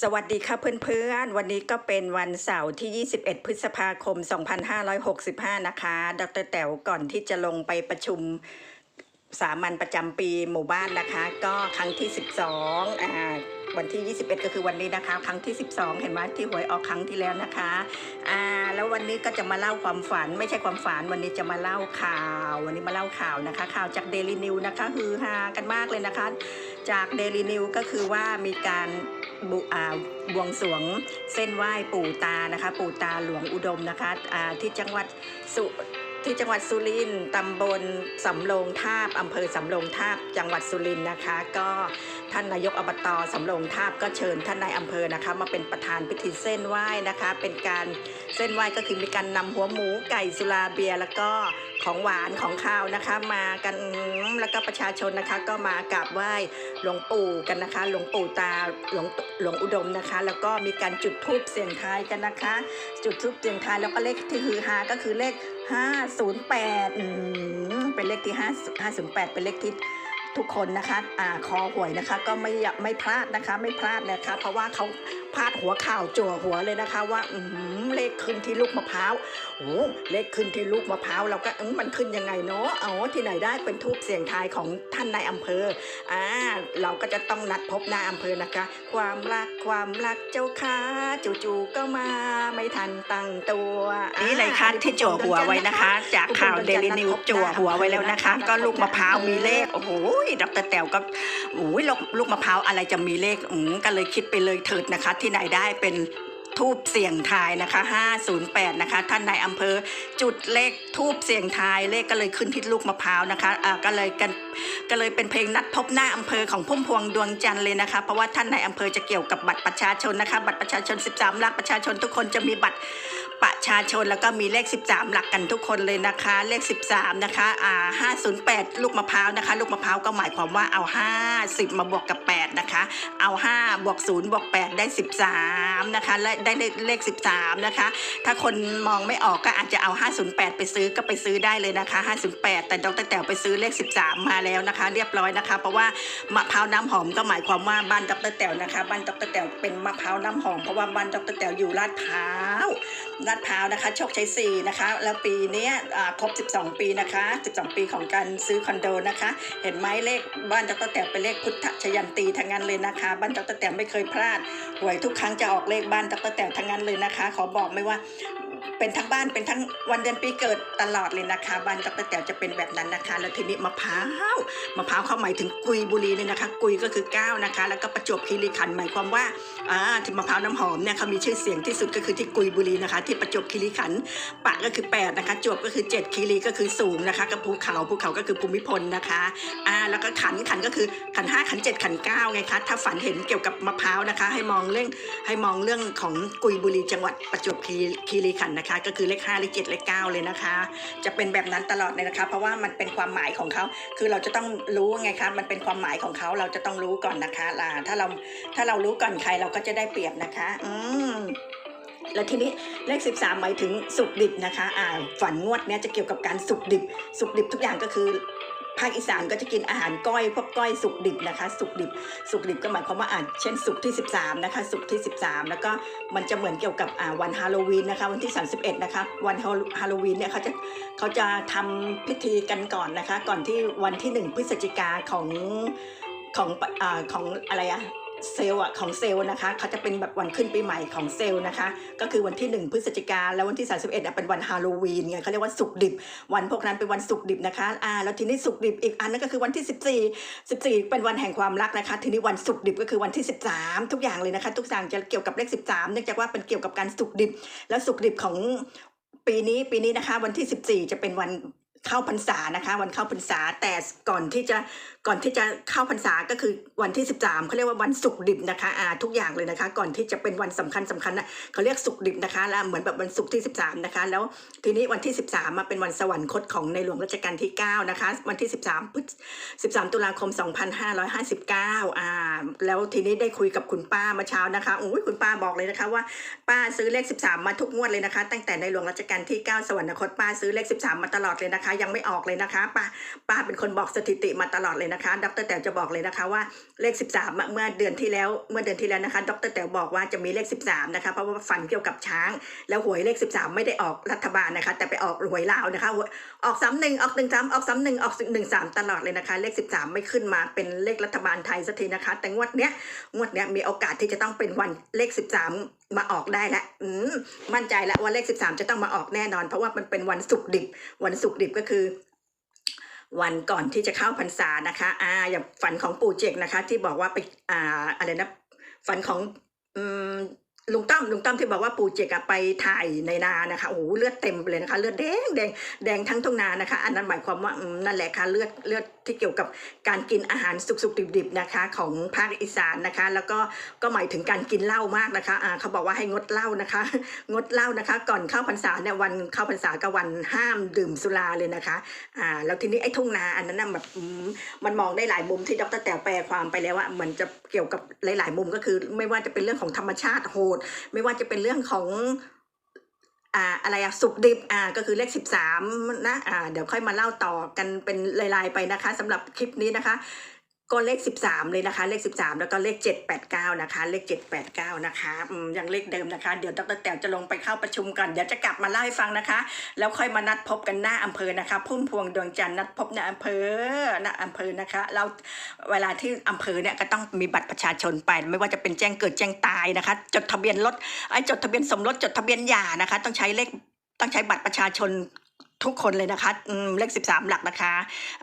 สวัสดีค่ะเพื่อนๆ วันนี้ก็เป็นวันเสาร์ที่ 21 พฤษภาคม 2565 นะคะ ดรแต๋วก่อนที่จะลงไปประชุมสามัญประจำปีหมู่บ้านนะคะ ก็ครั้งที่ 12อ่าวันที่ 21 ก็คือวันนี้นะคะ ครั้งที่ 12 เห็นไหมที่หวยออกครั้งที่แล้วนะคะอ่าแล้ววันนี้ก็จะมาเล่าความฝัน ไม่ใช่ความฝัน วันนี้จะมาเล่าข่าว วันนี้มาเล่าข่าวนะคะ ข่าวจากเดลินิวนะคะ ฮือฮากันมากเลยนะคะ จากเดลินิวก็คือว่ามีการ บุอาบวงสวงเส้นไหว้ปู่ตานะคะ ปู่ตาหลวงอุดมนะคะที่จังหวัดสุ ที่จังหวัดสุรินทร์ตำบลสำโรงทาบอำเภอสำโรงทาบจังหวัดสุรินทร์นะคะ ก็ท่านนายกอบตสำโรงทาบก็เชิญท่านนายอำเภอนะคะ มาเป็นประธานพิธีเส้นไหว้นะคะ เป็นการเส้นไหว้ก็คือมีการนำหัวหมูไก่สุราเบียร์แล้วก็ของหวานของข้าวนะคะ มากันแล้วก็ประชาชนนะคะก็มากราบไหว้หลวงปู่กันนะคะ หลวงปู่ตาหลวงหลวงอุดมนะคะ แล้วก็มีการจุดธูปเสียงทายกันนะคะ จุดธูปเสียงทายแล้วก็เลขที่ฮือฮาก็คือเลข 508 เป็นเลขที่5 508 เป็นเลขที่ ทุกคนนะคะอ่าคอหวยนะคะก็ไม่อยากไม่พลาดนะคะ ไม่พลาดนะคะ เพราะว่าเขาพลาดหัวข่าวจั่วหัวเลยนะคะ ว่าอืมเลขขึ้นที่ลูกมะพร้าวโอ้เลขขึ้นที่ลูกมะพร้าวเราก็อืมมันขึ้นยังไงเนาะอ๋อที่ไหนได้เป็นทูบเสียงทายของท่านนายอำเภออ่าเราก็จะต้องนัดพบนายอำเภอนะคะ ความรักความรักเจ้าค่ะจู่ๆก็มาไม่ทันตั้งตัวนี่เลยค่ะที่จั่วหัวไว้นะคะ จากข่าวเดลินิวจั่วหัวไว้แล้วนะคะ ก็ลูกมะพร้าวมีเลขโอ้โหดรแต๋วก็โอ้ยลูกลูกมะพร้าวอะไรจะมีเลขอืมก็เลยคิดไปเลยเถิดนะคะ ที่ไหนได้เป็นทูบเสียงทายนะคะ 508 นะคะ ท่านนายอำเภอจุดเลขทูบเสียงทายเลขก็เลยขึ้นที่ลูกมะพร้าวนะคะอ่าก็เลยกันก็เลยเป็นเพลงนัดพบหน้าอำเภอของพุ่มพวงดวงจันทร์เลยนะคะ เพราะว่าท่านในายอำเภอจะเกี่ยวกับบัตรประชาชนนะคะ บัตรประชาชน 13หลักประชาชนทุกคนจะมีบัตร ประชาชนแล้วก็มีเลข 13 หลักกันทุกคนเลยนะคะ เลข 13 นะคะอ่า508 ลูกมะพร้าวนะคะ ลูกมะพร้าวก็หมายความว่าเอา 50 มาบวกกับ 8 นะคะ เอา 5 บวก 0 บวก 8 ได้ 13 นะคะ และได้เลข 13 นะคะ ถ้าคนมองไม่ออกก็อาจจะเอา 508 ไปซื้อก็ไปซื้อได้เลยนะคะ 508 แต่ดรแต๋วไปซื้อเลข 13 มาแล้วนะคะ เรียบร้อยนะคะ เพราะว่ามะพร้าวน้ำหอมก็หมายความว่าบ้านดรแต๋วนะคะ บ้านดรแต๋วเป็นมะพร้าวน้ำหอมเพราะว่าบ้านดรแต๋วอยู่ลาดพร้าว ลาดพร้าวนะคะโชคชัย4นะคะ แล้วปีนี้ครบ 12 ปีนะคะ 12 ปีของการซื้อคอนโดนะคะ เห็นไหมเลขบ้านดรแต๋วเป็นเลขพุทธชยันตีทั้งนั้นเลยนะคะ บ้านดรแต๋มไม่เคยพลาดหวยทุกครั้งจะออกเลขบ้านดรแต๋มทั้งนั้นเลยนะคะ ขอบอกไม่ว่า เป็นทั้งบ้านเป็นทั้งวันเดือนปีเกิดตลอดเลยนะคะบ้านดรแต๋วจะเป็นแบบนั้นนะคะ แล้วทีนี้มะพร้าวมะพร้าวเขาหมายถึงกุยบุรีเลยนะคะ กุยก็คือ9นะคะ แล้วก็ประจวบคีรีขันธ์หมายความว่าอ่าที่มะพร้าวน้ำหอมเนี่ยเขามีชื่อเสียงที่สุดก็คือที่กุยบุรีนะคะ ที่ประจวบคีรีขันธ์ปะก็คือ8นะคะจวบก็คือ 7คีรีก็คือสูงนะคะกับภูเขาภูเขาก็คือภูมิพลนะคะอ่าแล้วก็ขันขันก็คือขันห้าขันเจ็ดขันเก้าไงคะถ้าฝันเห็นเกี่ยวกับมะพร้าวนะคะ ให้มองเรื่องให้มองเรื่องของกุยบุรีจังหวัดประจวบคีคีรีขันธ์นะคะก็คือเลขห้าเลขเจ็ดเลขเก้าเลยนะคะ จะเป็นแบบนั้นตลอดเลยนะคะ เพราะว่ามันเป็นความหมายของเขา คือเราจะต้องรู้ไงคะมันเป็นความหมายของเขาเราจะต้องรู้ก่อนนะคะล่ะถ้าเราถ้าเรารู้ก่อนใครเราก็จะได้เปรียบนะคะ อืมแล้วทีนี้เลข 13 หมายถึงสุกดิบนะคะ อ่าฝันงวดเนี้ยจะเกี่ยวกับการสุกดิบ สุกดิบทุกอย่างก็คือ ภาคอีสานก็จะกินอาหารก้อยพวกก้อยสุกดิบนะคะ สุกดิบ สุกดิบก็หมายความว่าอ่าเช่นสุกที่ 13 นะคะ สุกที่ 13 แล้วก็มันจะเหมือนเกี่ยวกับวันฮาโลวีนนะคะ วันที่ 31 นะคะ วันฮาโลวีนเนี่ยเขาจะเขาจะทำพิธีกันก่อนนะคะ ก่อนที่วันที่ 1 พฤศจิกาของของอ่าของอะไรอะ เซลล์อะของเซลล์นะคะเขาจะเป็นแบบวันขึ้นปีใหม่ของเซลล์นะคะ ก็คือวันที่ 1 พฤศจิกาแล้ววันที่ 31อะเป็นวันฮาโลวีนไงเขาเรียกว่าสุกดิบ วันพวกนั้นเป็นวันสุกดิบนะคะอ่าแล้วทีนี้สุกดิบอีกอันนึงก็คือวันที่ 14 14 เป็นวันแห่งความรักนะคะ ทีนี้วันสุกดิบก็คือวันที่ 13 ทุกอย่างเลยนะคะ ทุกอย่างจะเกี่ยวกับเลข 13 เนื่องจากว่าเป็นเกี่ยวกับการสุกดิบ แล้วสุกดิบของปีนี้ปีนี้นะคะ วันที่ 14 จะเป็นวันเข้าพรรษานะคะ วันเข้าพรรษาแต่ก่อนที่จะ ก่อนที่จะเข้าพรรษาก็คือวันที่ 13เขาเรียกว่าวันสุกดิบนะคะอ่าทุกอย่างเลยนะคะ ก่อนที่จะเป็นวันสำคัญสำคัญนะเขาเรียกสุกดิบนะคะแล้วเหมือนแบบวันศุกร์ที่ 13 นะคะ แล้วทีนี้วันที่ 13 มาเป็นวันสวรรคตของในหลวงรัชกาลที่ 9 นะคะ วันที่ 13พฤษ13 ตุลาคม 2559อ่าแล้วทีนี้ได้คุยกับคุณป้ามาเช้านะคะโอ้ยคุณป้าบอกเลยนะคะว่าป้าซื้อเลข 13 มาทุกงวดเลยนะคะ ตั้งแต่ในหลวงรัชกาลที่ 9 สวรรคตป้าซื้อเลข 13 มาตลอดเลยนะคะ ยังไม่ออกเลยนะคะป้าป้าเป็นคนบอกสถิติมาตลอดเลยนะคะ ดรแต๋วจะบอกเลยนะคะว่าเลข 13 เมื่อเดือนที่แล้ว เมื่อเดือนที่แล้วนะคะ ดรแต๋วบอกว่าจะมีเลข 13 นะคะ เพราะว่าฝันเกี่ยวกับช้าง แล้วหวยเลข 13 ไม่ได้ออกรัฐบาลนะคะ แต่ไปออกหวยลาวนะคะ ออกสามหนึ่งออกหนึ่งสามออกสามหนึ่งออกหนึ่งสามตลอดเลยนะคะ เลข 13 ไม่ขึ้นมาเป็นเลขรัฐบาลไทยสักทีนะคะ แต่งวดเนี้ย งวดเนี้ยมีโอกาสที่จะต้องเป็นวันเลข 13มาออกได้แล้วมมั่นใจแล้วว่าเลข 13 จะต้องมาออกแน่นอน เพราะว่ามันเป็นวันศุกร์ดิบ วันศุกร์ดิบก็คือ วันก่อนที่จะเข้าพรรษานะคะอ่าอย่างฝันของปู่เจกนะคะ ที่บอกว่าไปอ่าอะไรนะฝันของอืมลุงต้อมลุงต้อมที่บอกว่าปู่เจกไปถ่ายในนานะคะโอ้โหเลือดเต็มเลยนะคะ เลือดแดงแดงแดงทั้งทุ่งนานะคะ อันนั้นหมายความว่านั่นแหละค่ะเลือดเลือด ที่เกี่ยวกับการกินอาหารสุกๆดิบๆนะคะของภาคอีสานนะคะ แล้วก็ก็หมายถึงการกินเหล้ามากนะคะอ่าเขาบอกว่าให้งดเหล้านะคะ งดเหล้านะคะ ก่อนเข้าพรรษาเนี่ยวันเข้าพรรษากับวันห้ามดื่มสุราเลยนะคะอ่าแล้วทีนี้ไอ้ทุ่งนาอันนั้นน่ะแบบมันมองได้หลายมุมที่ดรแต๋แปลความไปแล้วว่ามันจะเกี่ยวกับหลาย ๆ มุมก็คือ ไม่ว่าจะเป็นเรื่องของธรรมชาติโหด ไม่ว่าจะเป็นเรื่องของ อ่าอะไรอะสุกดิบอ่าก็คือเลขสิบสามนะอ่าเดี๋ยวค่อยมาเล่าต่อกันเป็นลายๆไปนะคะสำหรับคลิปนี้นะคะ ก็เลขสิบสามเลยนะคะ เลขสิบสามแล้วก็เลขเจ็ดแปดเก้านะคะ เลขเจ็ดแปดเก้านะคะอืมยังเลขเดิมนะคะ เดี๋ยวดรแต๋วจะลงไปเข้าประชุมกันเดี๋ยวจะกลับมาเล่าให้ฟังนะคะ แล้วค่อยมานัดพบกันหน้าอำเภอนะคะพุ่มพวงดวงจันทร์นัดพบในอำเภอณอำเภอนะคะ เราเวลาที่อำเภอเนี่ยก็ต้องมีบัตรประชาชนไป ไม่ว่าจะเป็นแจ้งเกิดแจ้งตายนะคะ จดทะเบียนรถไอ้จดทะเบียนสมรสจดทะเบียนหย่านะคะ ต้องใช้เลขต้องใช้บัตรประชาชน ทุกคนเลยนะคะเลข 13 หลักนะคะ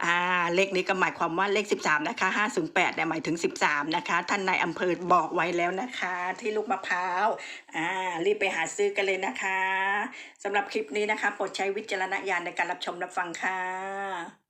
อ่าเลขนี้ก็หมายความว่าเลข 13 นะคะ 508เนี่ยหมายถึง 13 นะคะ ท่านนายอำเภอบอกไว้แล้วนะคะ ที่ลูกมะพร้าวอ่ารีบไปหาซื้อกันเลยนะคะสำหรับคลิปนี้นะคะโปรดใช้วิจารณญาณในการรับชมรับฟังค่ะ